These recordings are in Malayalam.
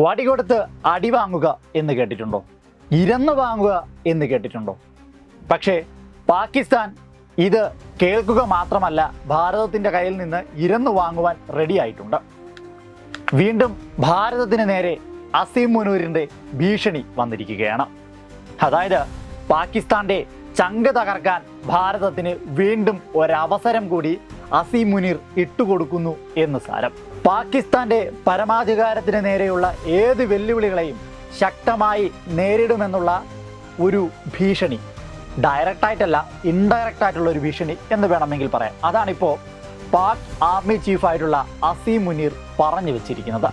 വടി കൊടുത്ത് അടി വാങ്ങുക എന്ന് കേട്ടിട്ടുണ്ടോ? ഇരന്ന് വാങ്ങുക എന്ന് കേട്ടിട്ടുണ്ടോ? പക്ഷേ പാകിസ്ഥാൻ ഇത് കേൾക്കുക മാത്രമല്ല ഭാരതത്തിന്റെ കയ്യിൽ നിന്ന് ഇരന്ന് വാങ്ങുവാൻ റെഡിയായിട്ടുണ്ട് വീണ്ടും ഭാരതത്തിന് നേരെ അസീം മുനൂരിന്റെ ഭീഷണി വന്നിരിക്കുകയാണ്. അതായത് പാകിസ്ഥാന്റെ ചങ്ക് തകർക്കാൻ ഭാരതത്തിന് വീണ്ടും ഒരവസരം കൂടി അസീം മുനീർ ഇട്ടുകൊടുക്കുന്നു എന്ന് സാരം. പാകിസ്ഥാന്റെ പരമാധികാരത്തിന് നേരെയുള്ള ഏത് വെല്ലുവിളികളെയും ശക്തമായി നേരിടുമെന്നുള്ള ഒരു ഭീഷണി. ഡയറക്റ്റായിട്ടല്ല ഇൻഡയറക്റ്റ് ആയിട്ടുള്ള ഒരു ഭീഷണി എന്ന് വേണമെങ്കിൽ പറയാം. അതാണിപ്പോൾ പാക് ആർമി ചീഫായിട്ടുള്ള അസീം മുനീർ പറഞ്ഞു വെച്ചിരിക്കുന്നത്.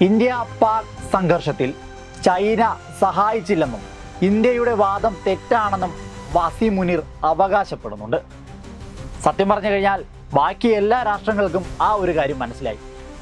ഇന്ത്യ പാക് സംഘർഷത്തിൽ ചൈന സഹായിച്ചില്ലെന്നും ഇന്ത്യയുടെ വാദം തെറ്റാണെന്നും വസീം മുനീർ അവകാശപ്പെടുന്നുണ്ട്. സത്യം പറഞ്ഞു കഴിഞ്ഞാൽ ബാക്കി എല്ലാ രാഷ്ട്രങ്ങൾക്കും ആ ഒരു കാര്യം മനസ്സിലായി.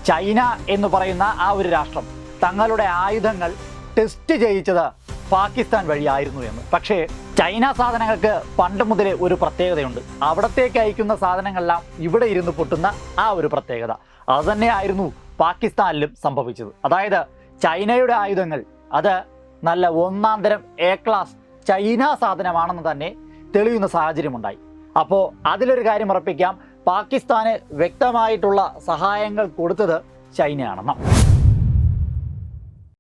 ചൈന എന്ന് പറയുന്ന ആ ഒരു രാഷ്ട്രം തങ്ങളുടെ ആയുധങ്ങൾ ടെസ്റ്റ് ചെയ്യിച്ചത് പാകിസ്ഥാൻ വഴിയായിരുന്നു എന്ന്. പക്ഷേ ചൈന സാധനങ്ങൾക്ക് പണ്ട് മുതലേ ഒരു പ്രത്യേകതയുണ്ട്. അവിടത്തേക്ക് അയക്കുന്ന സാധനങ്ങളെല്ലാം ഇവിടെ ഇരുന്ന് പൊട്ടുന്ന ആ ഒരു പ്രത്യേകത. അതുതന്നെയായിരുന്നു പാകിസ്ഥാനിലും സംഭവിച്ചത്. അതായത് ചൈനയുടെ ആയുധങ്ങൾ അത് നല്ല ഒന്നാം തരം എ ക്ലാസ് ചൈന സാധനമാണെന്ന് തന്നെ തെളിയുന്ന സാഹചര്യമുണ്ടായി. അപ്പോൾ അതിലൊരു കാര്യം ഉറപ്പിക്കാം. പാകിസ്ഥാന് വ്യക്തമായിട്ടുള്ള സഹായങ്ങൾ കൊടുത്തത് ചൈനയാണെന്ന്